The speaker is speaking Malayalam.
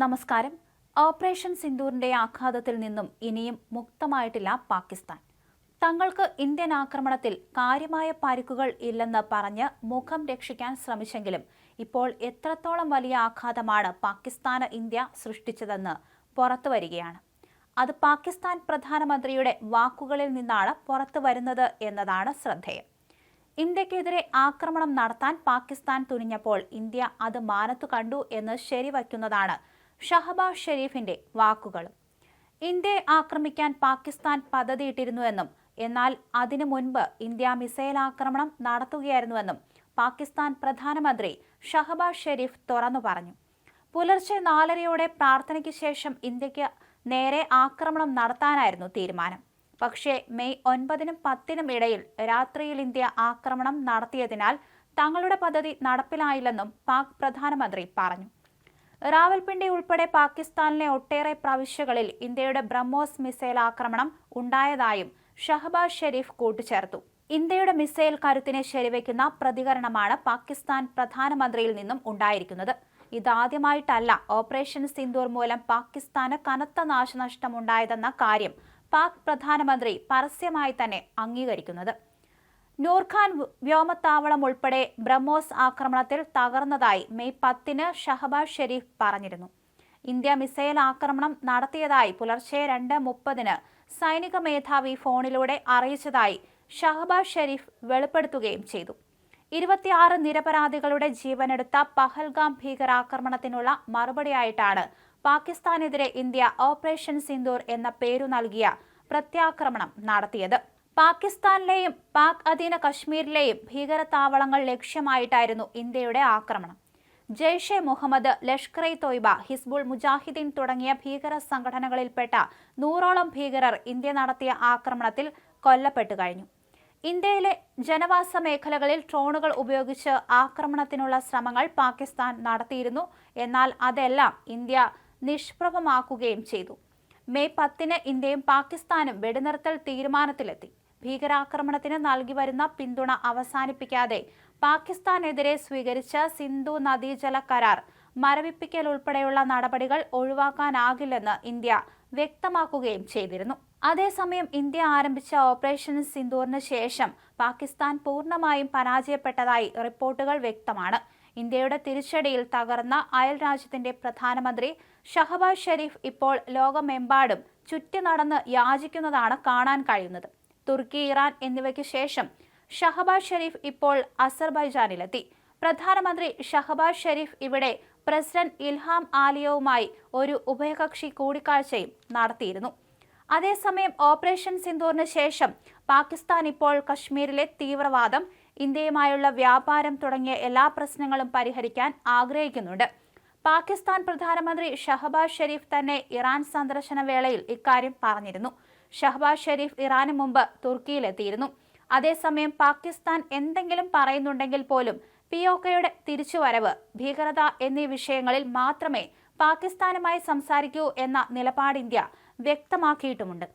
നമസ്കാരം. ഓപ്പറേഷൻ സിന്ദൂറിന്റെ ആഘാതത്തിൽ നിന്നും ഇനിയും മുക്തമായിട്ടില്ല പാകിസ്ഥാൻ. തങ്ങൾക്ക് ഇന്ത്യൻ ആക്രമണത്തിൽ കാര്യമായ പരിക്കുകൾ ഇല്ലെന്ന് പറഞ്ഞ് മുഖം രക്ഷിക്കാൻ ശ്രമിച്ചെങ്കിലും ഇപ്പോൾ എത്രത്തോളം വലിയ ആഘാതമാണ് പാകിസ്ഥാന് ഇന്ത്യ സൃഷ്ടിച്ചതെന്ന് പുറത്തു വരികയാണ് അത് പാകിസ്ഥാൻ പ്രധാനമന്ത്രിയുടെ വാക്കുകളിൽ നിന്നാണ് പുറത്തു വരുന്നത് എന്നതാണ് ശ്രദ്ധേയം. ഇന്ത്യക്കെതിരെ ആക്രമണം നടത്താൻ പാകിസ്ഥാൻ തുനിഞ്ഞപ്പോൾ ഇന്ത്യ അത് മാനത്തു കണ്ടു എന്ന് ശരിവയ്ക്കുന്നതാണ് ഷഹബാസ് ഷെരീഫിന്റെ വാക്കുകളും. ഇന്ത്യയെ ആക്രമിക്കാൻ പാകിസ്ഥാൻ പദ്ധതിയിട്ടിരുന്നുവെന്നും എന്നാൽ അതിനു മുൻപ് ഇന്ത്യ മിസൈൽ ആക്രമണം നടത്തുകയായിരുന്നുവെന്നും പാകിസ്ഥാൻ പ്രധാനമന്ത്രി ഷഹബാസ് ഷെരീഫ് തുറന്നു പറഞ്ഞു. പുലർച്ചെ നാലരയോടെ പ്രാർത്ഥനയ്ക്ക് ശേഷം ഇന്ത്യയ്ക്ക് നേരെ ആക്രമണം നടത്താനായിരുന്നു തീരുമാനം. പക്ഷേ മെയ് ഒൻപതിനും പത്തിനും ഇടയിൽ രാത്രിയിൽ ഇന്ത്യ ആക്രമണം നടത്തിയതിനാൽ തങ്ങളുടെ പദ്ധതി നടപ്പിലായില്ലെന്നും പാക് പ്രധാനമന്ത്രി പറഞ്ഞു. റാവൽപിണ്ടി ഉൾപ്പെടെ പാകിസ്ഥാനിലെ ഒട്ടേറെ പ്രവിശ്യകളിൽ ഇന്ത്യയുടെ ബ്രഹ്മോസ് മിസൈൽ ആക്രമണം ഉണ്ടായതായും ഷഹബാസ് ഷെരീഫ് കൂട്ടിച്ചേർത്തു. ഇന്ത്യയുടെ മിസൈൽ കരുത്തിനെ ശരിവയ്ക്കുന്ന പ്രതികരണമാണ് പാകിസ്ഥാൻ പ്രധാനമന്ത്രിയിൽ നിന്നും ഉണ്ടായിരിക്കുന്നത്. ഇതാദ്യമായിട്ടല്ല ഓപ്പറേഷൻ സിന്ദൂർ മൂലം പാകിസ്ഥാന് കനത്ത നാശനഷ്ടമുണ്ടായതെന്ന കാര്യം പാക് പ്രധാനമന്ത്രി പരസ്യമായി തന്നെ അംഗീകരിക്കുന്നത്. നൂർഖാൻ വ്യോമത്താവളം ഉൾപ്പെടെ ബ്രഹ്മോസ് ആക്രമണത്തിൽ തകർന്നതായി മെയ് പത്തിന് ഷഹബാസ് ഷെരീഫ് പറഞ്ഞിരുന്നു. ഇന്ത്യ മിസൈൽ ആക്രമണം നടത്തിയതായി പുലർച്ചെ രണ്ട് മുപ്പതിന് സൈനിക മേധാവി ഫോണിലൂടെ അറിയിച്ചതായി ഷഹബാസ് ഷെരീഫ് വെളിപ്പെടുത്തുകയും ചെയ്തു. ഇരുപത്തിയാറ് നിരപരാധികളുടെ ജീവനെടുത്ത പഹൽഗാം ഭീകരാക്രമണത്തിനുള്ള മറുപടിയായിട്ടാണ് പാകിസ്ഥാനെതിരെ ഇന്ത്യ ഓപ്പറേഷൻ സിന്ദൂർ എന്ന പേരു നൽകിയ പ്രത്യാക്രമണം നടത്തിയത്. പാകിസ്ഥാനിലെയും പാക് അധീന കശ്മീരിലെയും ഭീകര താവളങ്ങൾ ലക്ഷ്യമായിട്ടായിരുന്നു ഇന്ത്യയുടെ ആക്രമണം. ജെയ്ഷെ മുഹമ്മദ് ലഷ്കർ ഇ തോയ്ബ ഹിസ്ബുൾ മുജാഹിദ്ദീൻ തുടങ്ങിയ ഭീകര സംഘടനകളിൽപ്പെട്ട നൂറോളം ഭീകരർ ഇന്ത്യ നടത്തിയ ആക്രമണത്തിൽ കൊല്ലപ്പെട്ടു കഴിഞ്ഞു. ഇന്ത്യയിലെ ജനവാസ മേഖലകളിൽ ഡ്രോണുകൾ ഉപയോഗിച്ച് ആക്രമണത്തിനുള്ള ശ്രമങ്ങൾ പാകിസ്ഥാൻ നടത്തിയിരുന്നു. എന്നാൽ അതെല്ലാം ഇന്ത്യ നിഷ്പ്രഭമാക്കുകയും ചെയ്തു. മെയ് പത്തിന് ഇന്ത്യയും പാകിസ്ഥാനും വെടിനിർത്തൽ തീരുമാനത്തിലെത്തി. ഭീകരാക്രമണത്തിന് നൽകി വരുന്ന പിന്തുണ അവസാനിപ്പിക്കാതെ പാകിസ്ഥാനെതിരെ സ്വീകരിച്ച സിന്ധു നദീജല കരാർ മരവിപ്പിക്കൽ ഉൾപ്പെടെയുള്ള നടപടികൾ ഒഴിവാക്കാനാകില്ലെന്ന് ഇന്ത്യ വ്യക്തമാക്കുകയും ചെയ്തിരുന്നു. അതേസമയം ഇന്ത്യ ആരംഭിച്ച ഓപ്പറേഷൻ സിന്ദൂറിന് ശേഷം പാകിസ്ഥാൻ പൂർണമായും പരാജയപ്പെട്ടതായി റിപ്പോർട്ടുകൾ വ്യക്തമാണ്. ഇന്ത്യയുടെ തിരിച്ചടിയിൽ തകർന്ന അയൽ രാജ്യത്തിന്റെ പ്രധാനമന്ത്രി ഷഹബാസ് ഷെരീഫ് ഇപ്പോൾ ലോകമെമ്പാടും ചുറ്റി നടന്ന് യാചിക്കുന്നതാണ് കാണാൻ കഴിയുന്നത്. തുർക്കി ഇറാൻ എന്നിവയ്ക്ക് ശേഷം ഷഹബാസ് ഷെരീഫ് ഇപ്പോൾ അസർബൈജാനിലെത്തി. പ്രധാനമന്ത്രി ഷഹബാസ് ഷെരീഫ് ഇവിടെ പ്രസിഡന്റ് ഇൽഹാം ആലിയവുമായി ഒരു ഉഭയകക്ഷി കൂടിക്കാഴ്ചയും നടത്തിയിരുന്നു. അതേസമയം ഓപ്പറേഷൻ സിന്ദൂറിന് ശേഷം പാകിസ്ഥാൻ ഇപ്പോൾ കശ്മീരിലെ തീവ്രവാദം ഇന്ത്യയുമായുള്ള വ്യാപാരം തുടങ്ങിയ എല്ലാ പ്രശ്നങ്ങളും പരിഹരിക്കാൻ ആഗ്രഹിക്കുന്നുണ്ട്. പാകിസ്ഥാൻ പ്രധാനമന്ത്രി ഷഹബാസ് ഷെരീഫ് തന്നെ ഇറാൻ സന്ദർശന വേളയിൽ ഇക്കാര്യം പറഞ്ഞിരുന്നു. ഷഹബാസ് ഷെരീഫ് ഇറാന് മുമ്പ് തുർക്കിയിലെത്തിയിരുന്നു. അതേസമയം പാകിസ്ഥാൻ എന്തെങ്കിലും പറയുന്നുണ്ടെങ്കിൽ പോലും പി ഒ കെയുടെ തിരിച്ചുവരവ് ഭീകരത എന്നീ വിഷയങ്ങളിൽ മാത്രമേ പാകിസ്ഥാനുമായി സംസാരിക്കൂ എന്ന നിലപാട് ഇന്ത്യ വ്യക്തമാക്കിയിട്ടുമുണ്ട്.